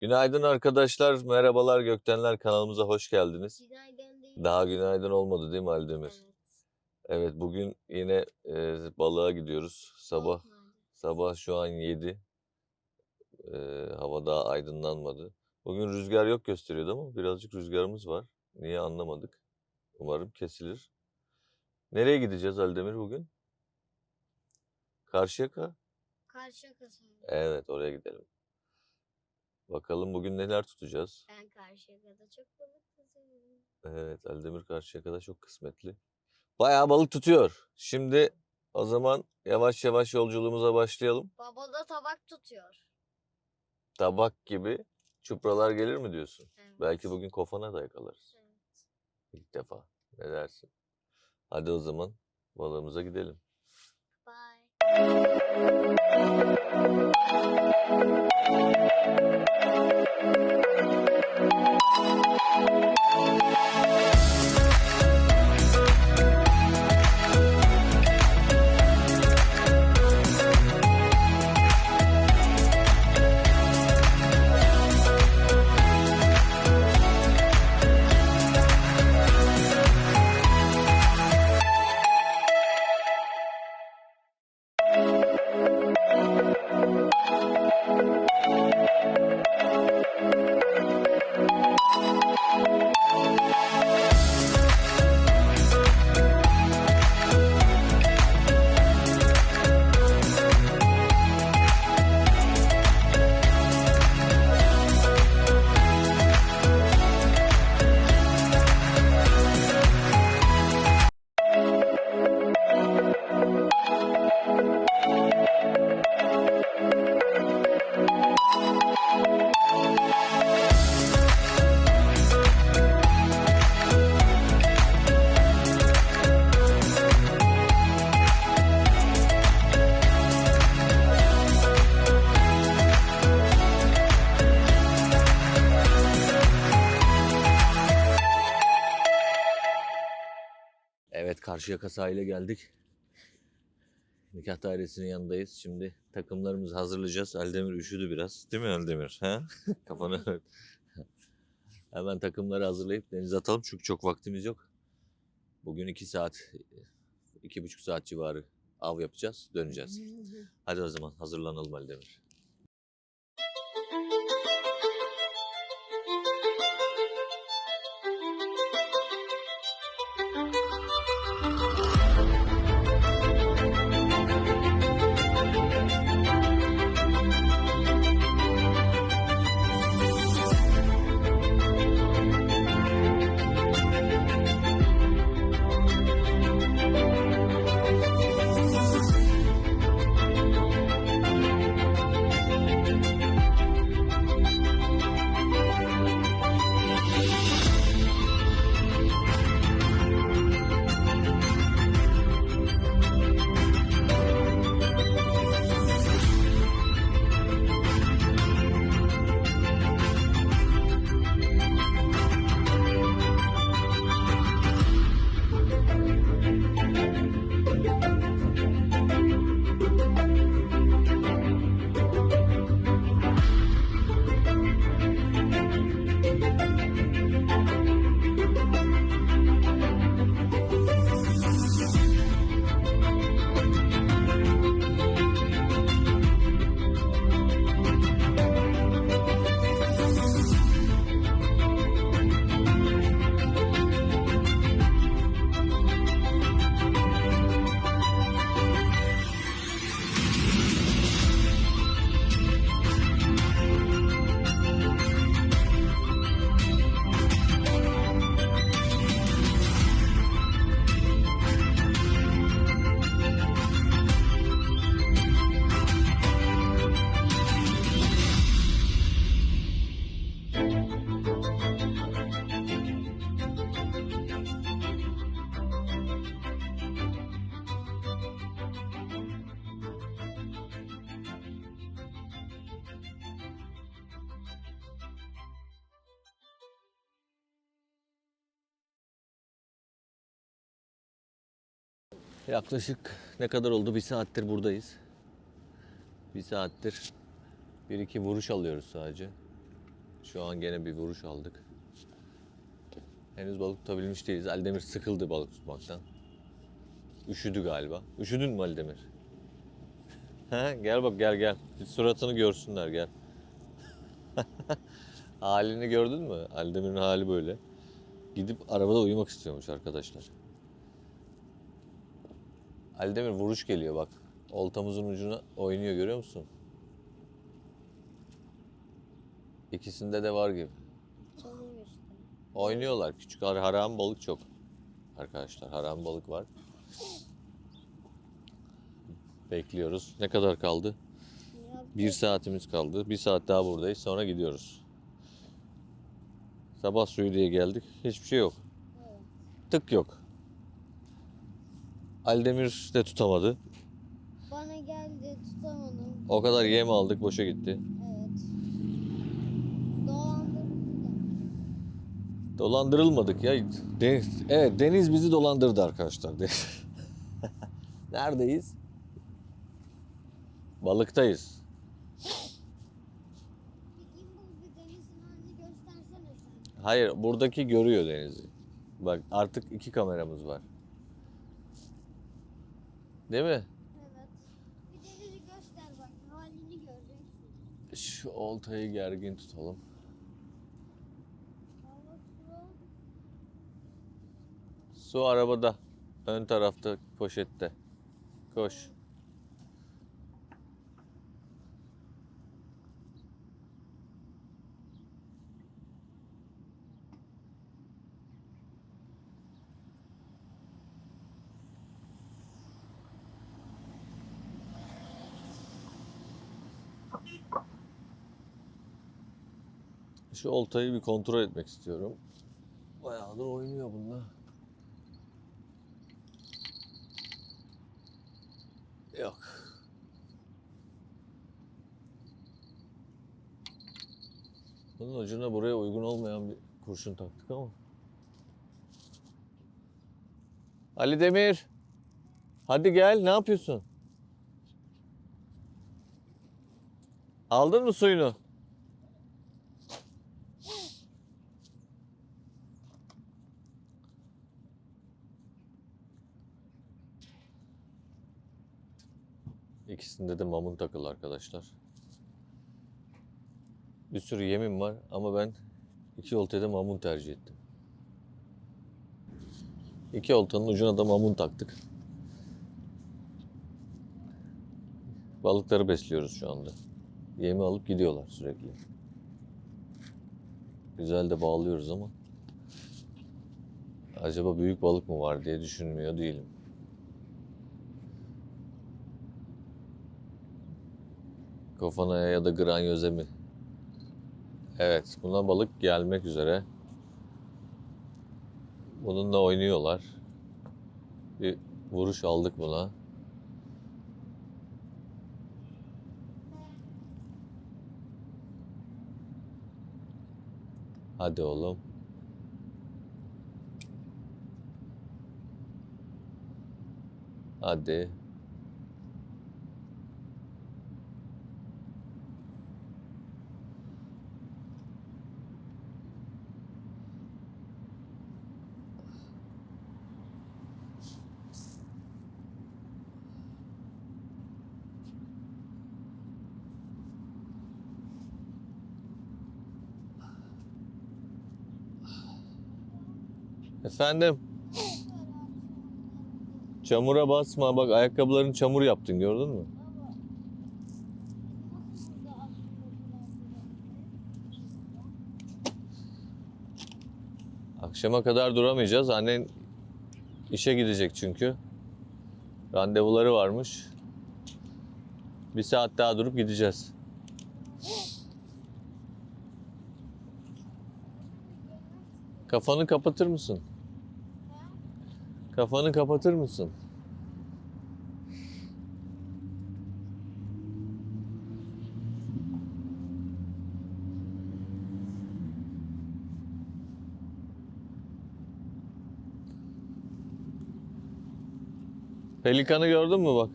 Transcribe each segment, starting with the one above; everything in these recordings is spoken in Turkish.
Günaydın arkadaşlar, merhabalar Göktenler kanalımıza hoş geldiniz. Günaydın değil. Daha günaydın olmadı değil mi Aldemir? Evet. Evet, bugün yine e, balığa gidiyoruz. Sabah nerede? sabah şu an 7. E, hava daha aydınlanmadı. Bugün rüzgar yok gösteriyordu ama birazcık rüzgarımız var. Niye anlamadık. Umarım kesilir. Nereye gideceğiz Aldemir bugün? Karşıyaka? Karşıyaka sonra. Evet, oraya gidelim. Bakalım bugün neler tutacağız. Ben Karşıyaka'da çok balık tutuyorum. Evet, Eldemir Karşıyaka'da çok kısmetli. Bayağı balık tutuyor. Şimdi o zaman yavaş yavaş yolculuğumuza başlayalım. Baba da tabak tutuyor. Tabak gibi çupralar gelir mi diyorsun? Evet. Belki bugün kofana da yakalarız. Evet. İlk defa. Ne dersin? Hadi o zaman balığımıza gidelim. Bye. Karşıyaka sahile geldik. Nikah dairesinin yanındayız. Şimdi takımlarımızı hazırlayacağız. Eldemir üşüdü biraz. Değil mi Eldemir? Ha? Kafanı Hemen takımları hazırlayıp denize atalım çünkü çok vaktimiz yok. Bugün 2 saat, iki buçuk saat civarı av yapacağız, döneceğiz. Hadi o zaman hazırlanalım Eldemir. Yaklaşık ne kadar oldu? Bir saattir buradayız. Bir saattir bir iki vuruş alıyoruz sadece. Şu an gene bir vuruş aldık. Henüz balık tutabilmiş değiliz. Aldemir sıkıldı balık tutmaktan. Üşüdü galiba. Üşüdün mü Aldemir? Gel bak gel gel. Bir suratını görsünler gel. Halini gördün mü? Aldemir'in hali böyle. Gidip arabada uyumak istiyormuş arkadaşlar. Aldemir vuruş geliyor bak. Oltamızın ucuna oynuyor görüyor musun? İkisinde de var gibi. Oynuyorlar. Küçük har- haram balık çok. Arkadaşlar haram balık var. Bekliyoruz. Ne kadar kaldı? Bir saatimiz kaldı. Bir saat daha buradayız. Sonra gidiyoruz. Sabah suyu diye geldik. Hiçbir şey yok. Tık yok. Aldemir de tutamadı. Bana geldi tutamadım. O kadar yem aldık boşa gitti. Evet. Dolandırılmadık ya. Deniz, evet deniz bizi dolandırdı arkadaşlar. Neredeyiz? Balıktayız. Bir gimbal bir denizin halini göstersene sen. Hayır buradaki görüyor denizi. Bak artık iki kameramız var. Değil mi? Evet. Bir denizi göster bak. Halini göreceksin. Şu oltayı gergin tutalım. Su arabada. Ön tarafta poşette. Koş. Şu oltayı bir kontrol etmek istiyorum. Bayağıdır oynuyor bunlar. Yok. Bunun ucuna buraya uygun olmayan bir kurşun taktık ama. Ali Demir. Hadi gel, ne yapıyorsun? Aldın mı suyunu? İkisinde de mamun takılı arkadaşlar. Bir sürü yemim var ama ben iki oltaya da mamun tercih ettim. İki oltanın ucuna da mamun taktık. Balıkları besliyoruz şu anda. Yemi alıp gidiyorlar sürekli. Güzel de bağlıyoruz ama acaba büyük balık mı var diye düşünmüyor değilim. Kofanaya ya da granyoze mi? Evet, buna balık gelmek üzere. Bununla oynuyorlar. Bir vuruş aldık buna. Hadi oğlum. Hadi. Efendim? Çamura basma. Bak ayakkabıların çamur yaptın gördün mü? Akşama kadar duramayacağız. Annen işe gidecek çünkü. Randevuları varmış. Bir saat daha durup gideceğiz. Kafanı kapatır mısın? Kafanı kapatır mısın? Pelikanı gördün mü bak?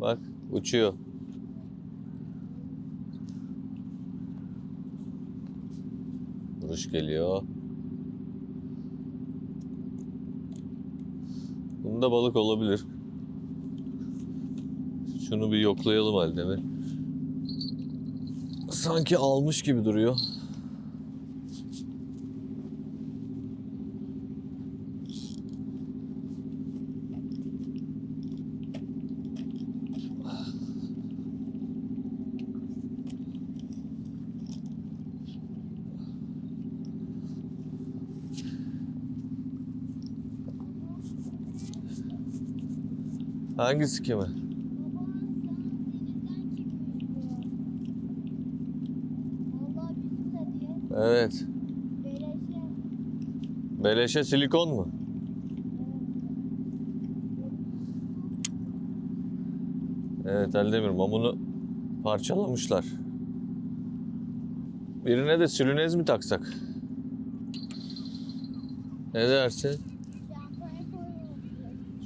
Bak uçuyor. Vuruş geliyor. Bunda balık olabilir. Şunu bir yoklayalım Aldemir. Sanki almış gibi duruyor. Hangisi kimi? Babamın sana denizden çıkmış bu. Vallahi bizim de diye. Evet. Beleşe. Beleşe silikon mu? Evet Eldemir mamunu parçalamışlar. Birine de sülünez mi taksak? Ne dersin?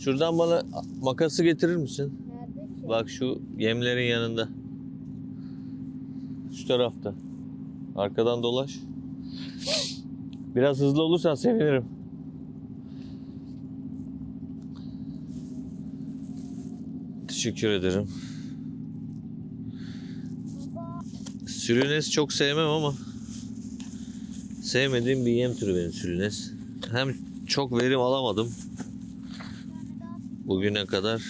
Şuradan bana makası getirir misin? Nerede ki? Bak şu yemlerin yanında. Şu tarafta. Arkadan dolaş. Biraz hızlı olursan sevinirim. Teşekkür ederim. Sülünes çok sevmem ama sevmediğim bir yem türü benim sülünes. Hem çok verim alamadım bugüne kadar.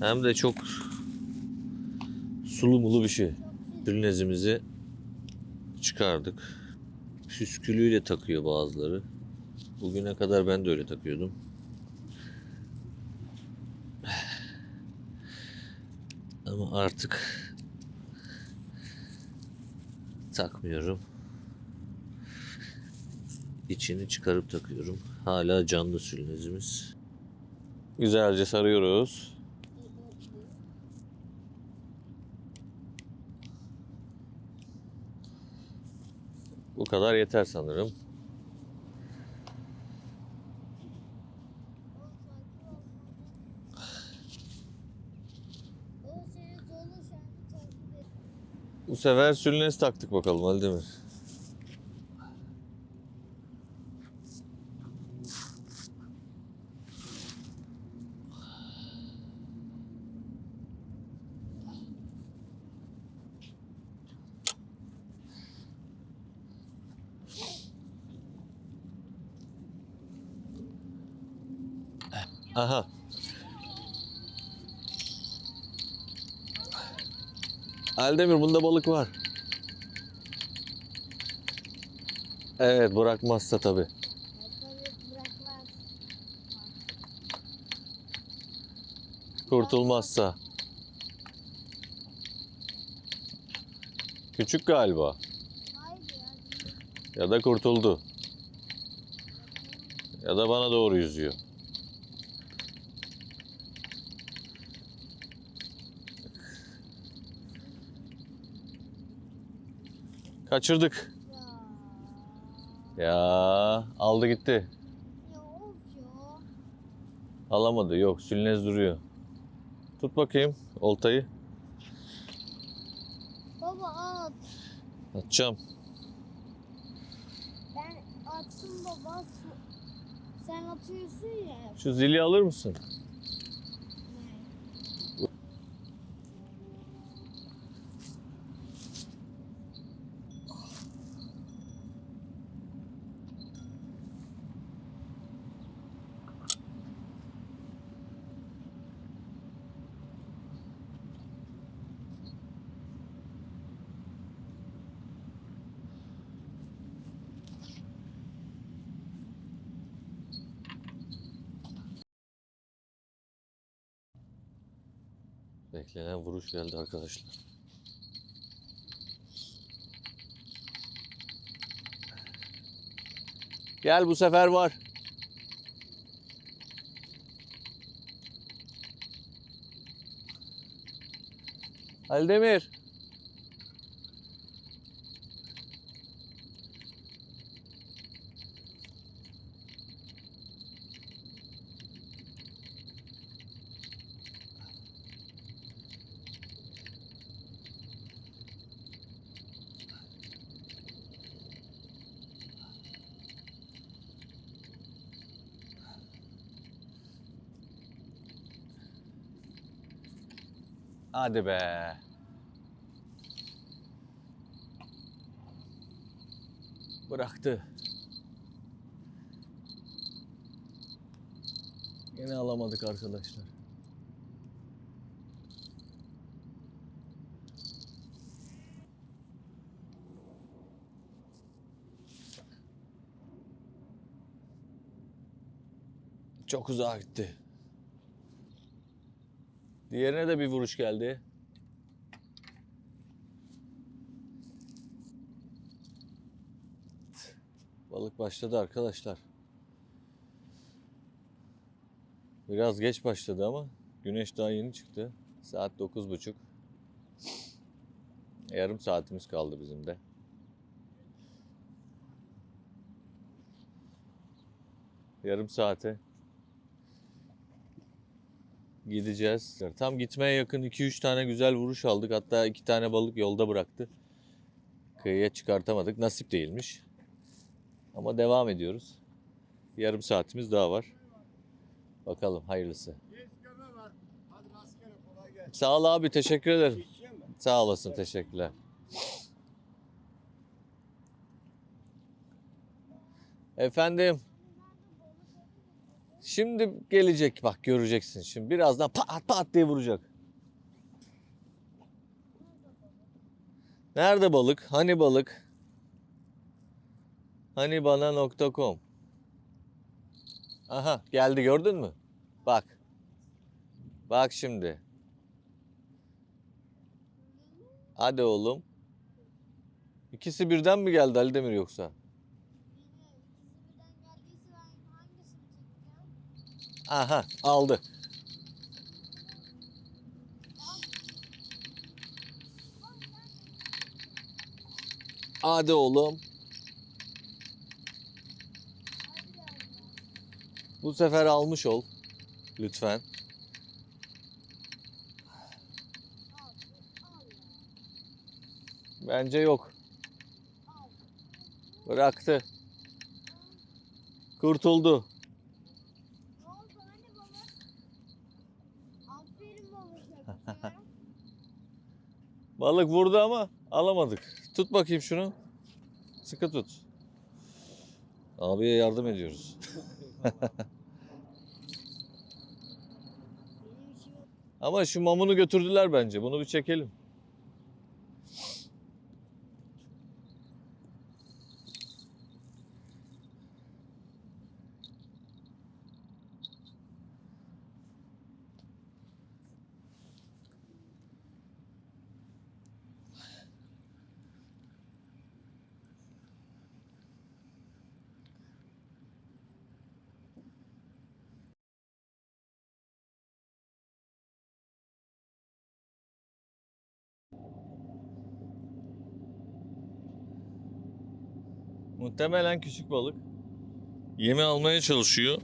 Hem de çok sulu mulu bir şey. Sülünezimizi çıkardık. Püskülüyle takıyor bazıları. Bugüne kadar ben de öyle takıyordum. Ama artık takmıyorum. İçini çıkarıp takıyorum. Hala canlı sülünezimiz. Güzelce sarıyoruz. Bu kadar yeter sanırım. Bu sefer sülünez taktık bakalım Aldemir. Aha. Aldemir bunda balık var. Evet bırakmazsa tabi. Kurtulmazsa. Küçük galiba. Ya da kurtuldu. Ya da bana doğru yüzüyor. Kaçırdık. Ya. Ya aldı gitti. Ya. Alamadı. Yok sülnez duruyor. Tut bakayım oltayı. Baba at. Atacağım. Ben attım baba. Sen atıyorsun ya. Şu zili alır mısın? Beklenen vuruş geldi arkadaşlar. Gel bu sefer var. Aldemir. Hadi be. Bıraktı. Yine alamadık arkadaşlar. Çok uzağa gitti. Diğerine de bir vuruş geldi. Balık başladı arkadaşlar. Biraz geç başladı ama güneş daha yeni çıktı. Saat 9.30. Yarım saatimiz kaldı bizim de. Yarım saate gideceğiz. Tam gitmeye yakın 2-3 tane güzel vuruş aldık. Hatta 2 tane balık yolda bıraktı. Kıyıya çıkartamadık. Nasip değilmiş. Ama devam ediyoruz. Yarım saatimiz daha var. Bakalım hayırlısı. Sağ ol abi teşekkür ederim. Sağ olasın teşekkürler. Efendim. Şimdi gelecek bak göreceksin şimdi. Birazdan pat pat diye vuracak. Nerede balık? Hani balık? Hani bana.com Aha geldi gördün mü? Bak. Bak şimdi. Hadi oğlum. İkisi birden mi geldi Ali Demir yoksa? Bilmiyorum. İkisi birden geldiyse ben hangisini çekeceğim? Aha aldı. Hadi oğlum. Bu sefer almış ol. Lütfen. Bence yok. Bıraktı. Kurtuldu. Ne oldu hani balık? Aferin balık yapıyorum. Balık vurdu ama alamadık. Tut bakayım şunu. Sıkı tut. Abiye yardım ediyoruz. Ama şu mamunu götürdüler bence. Bunu bir çekelim. Muhtemelen küçük balık. Yemi almaya çalışıyor.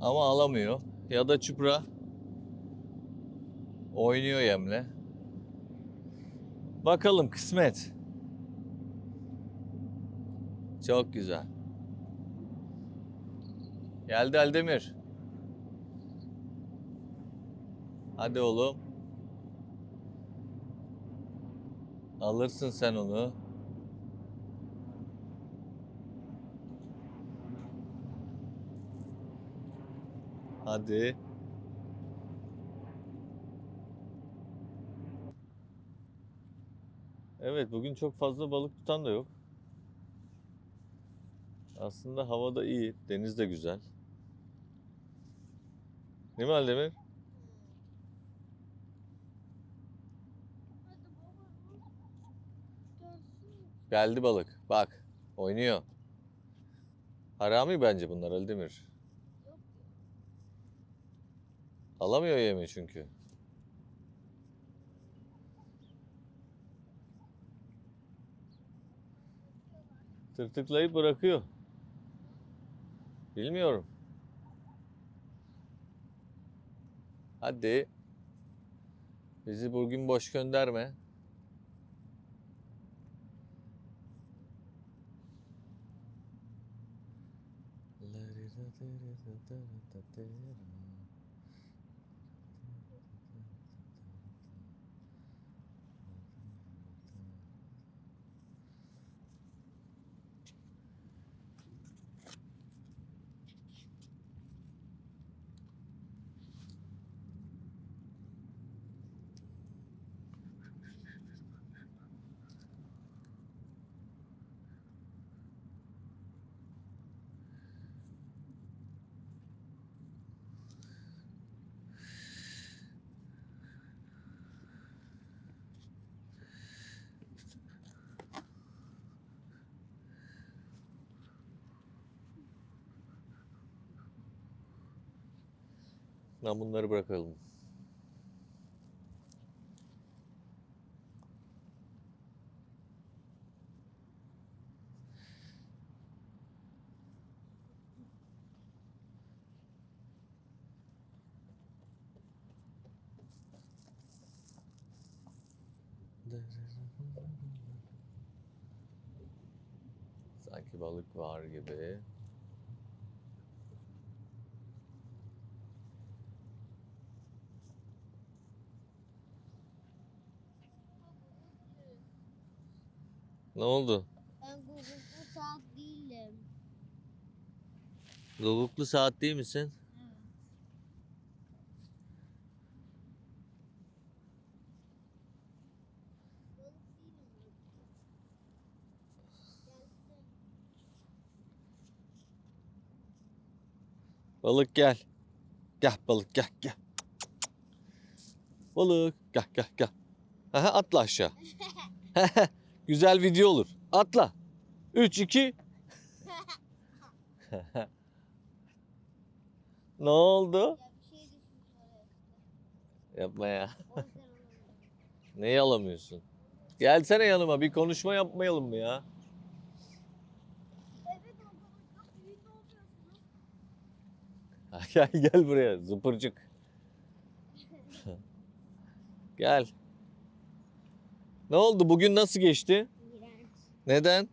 Ama alamıyor. Ya da çupra oynuyor yemle. Bakalım kısmet. Çok güzel. Geldi Eldemir. Hadi oğlum. Alırsın sen onu. Hadi. Evet bugün çok fazla balık tutan da yok. Aslında hava da iyi, deniz de güzel. Değil mi Aldemir? Hadi baba. Görsün. Geldi balık. Bak, oynuyor. Harami bence bunlar. Yok. Alamıyor yemi çünkü. Tırtıklayıp bırakıyor. Bilmiyorum. Hadi. Bizi bugün boş gönderme. Ben bunları bırakalım. Sanki balık var gibi. Ne oldu? Ben guguklu saat değilim. Guguklu saat değil misin? Evet. Balık gel. Gel balık gel gel. Balık gel gel gel. Aha, atla aşağı. Güzel video olur. Atla. 3 2 Ne oldu? Yapma ya. Neyi alamıyorsun? Gelsene yanıma bir konuşma yapmayalım mı ya? Gel gel buraya zıpırcık. gel. Ne oldu? Bugün nasıl geçti? İğrenç. Neden?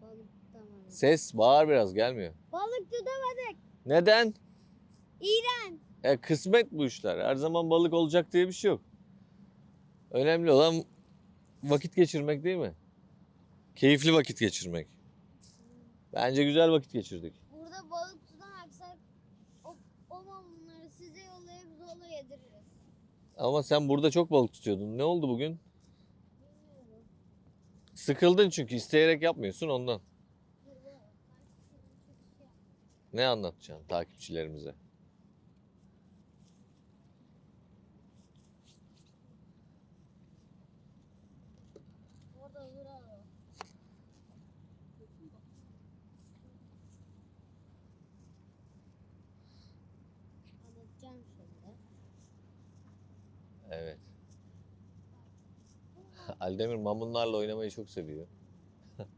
Balık tutamadım. Ses bağır biraz gelmiyor. Balık tutamadık. Neden? İğrenç. E, kısmet bu işler. Her zaman balık olacak diye bir şey yok. Önemli olan vakit geçirmek değil mi? Keyifli vakit geçirmek. Bence güzel vakit geçirdik. Burada balık tutamazsak o, o mamulları size yollayıp zorla yediririz. Ama sen burada çok balık tutuyordun. Ne oldu bugün? Sıkıldın çünkü isteyerek yapmıyorsun ondan. Ne anlatacaksın takipçilerimize? Orada bravo. Anlatacağım şimdi. Evet. Aldemir mamunlarla oynamayı çok seviyor.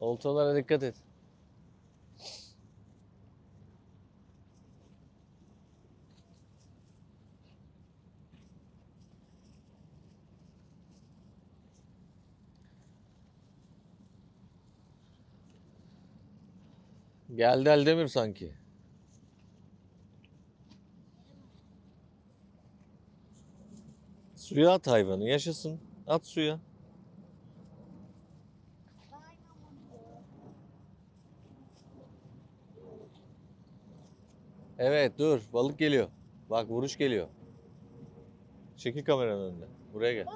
Oltalara dikkat et. Geldi Eldemir sanki. Suya at hayvanı yaşasın. At suya. Evet dur balık geliyor. Bak vuruş geliyor. Çekil kameranın önüne. Buraya gel.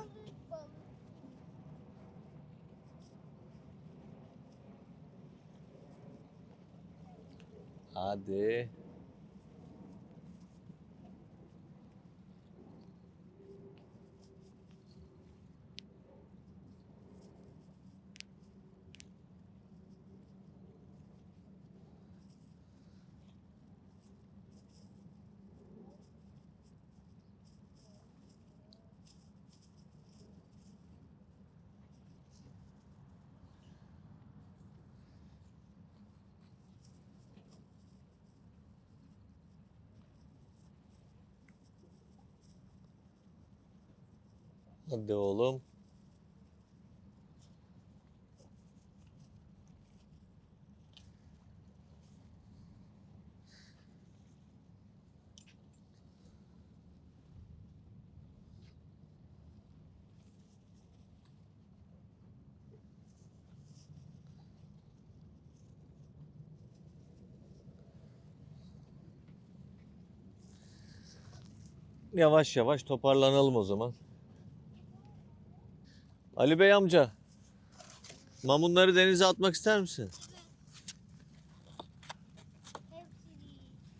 Hadi. Hadi oğlum. Yavaş yavaş toparlanalım o zaman. Ali Bey amca. Mamunları denize atmak ister misin?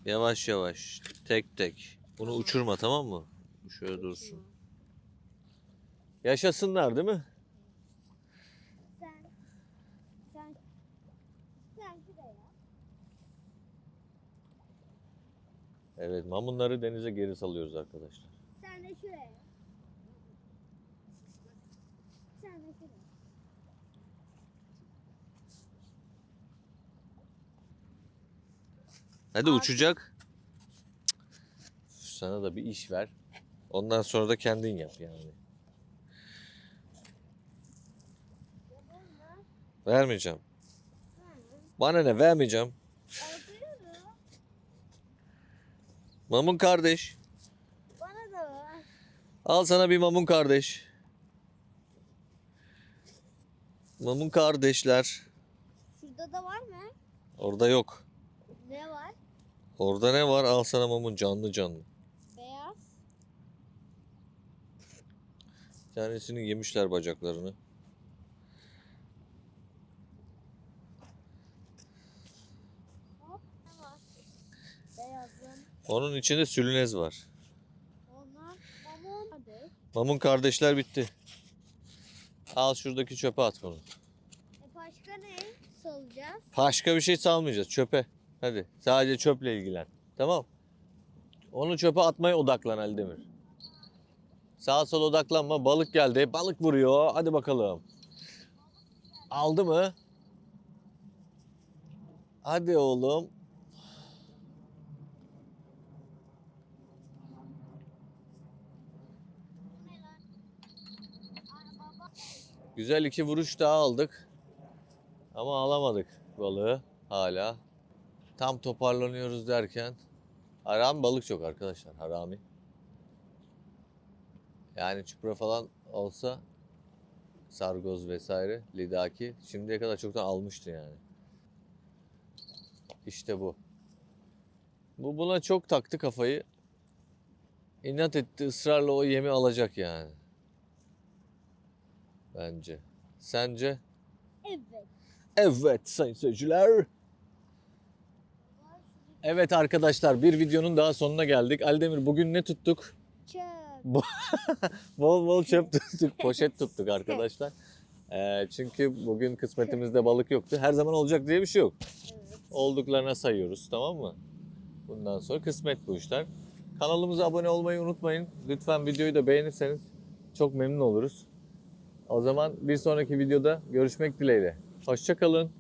Yavaş yavaş. Tek tek. Bunu uçurma tamam mı? Şöyle dursun. Yaşasınlar değil mi? Evet mamunları denize geri salıyoruz arkadaşlar. Sen de şuraya. Hadi Abi. uçacak. Sana da bir iş ver. Ondan sonra da kendin yap yani. Vermeyeceğim. Bana ne vermeyeceğim. Mamun kardeş. Bana da ver. Al sana bir mamun kardeş. Mamun kardeşler. Şurada da var mı? Orada yok. Orada ne var? Al sana mamun canlı canlı. Beyaz. Bir tanesini yemişler bacaklarını. Hop. Ne var? Beyazın. Onun içinde sülünez var. Onlar mamon. Hadi. Mamun kardeşler bitti. Al şuradaki çöpe at bunu. E başka ne salacağız? Başka bir şey salmayacağız çöpe. Hadi sadece çöple ilgilen. Tamam. Onu çöpe atmaya odaklan Aldemir. Sağa sola odaklanma. Balık geldi. Balık vuruyor. Hadi bakalım. Aldı mı? Hadi oğlum. Güzel iki vuruş daha aldık. Ama alamadık balığı hala. Tam toparlanıyoruz derken haram balık çok arkadaşlar harami. Yani çupra falan olsa sargoz vesaire lidaki şimdiye kadar çoktan almıştı yani. İşte bu. Bu buna çok taktı kafayı. İnat etti ısrarla o yemi alacak yani. Bence. Sence? Evet. Evet sayın seyirciler. Evet arkadaşlar bir videonun daha sonuna geldik. Aldemir bugün ne tuttuk? Çöp. Bol bol çöp tuttuk, poşet tuttuk arkadaşlar. Ee, çünkü bugün kısmetimizde balık yoktu. Her zaman olacak diye bir şey yok. Evet. Olduklarına sayıyoruz tamam mı? Bundan sonra kısmet bu işler. Kanalımıza abone olmayı unutmayın. Lütfen videoyu da beğenirseniz çok memnun oluruz. O zaman bir sonraki videoda görüşmek dileğiyle. Hoşçakalın.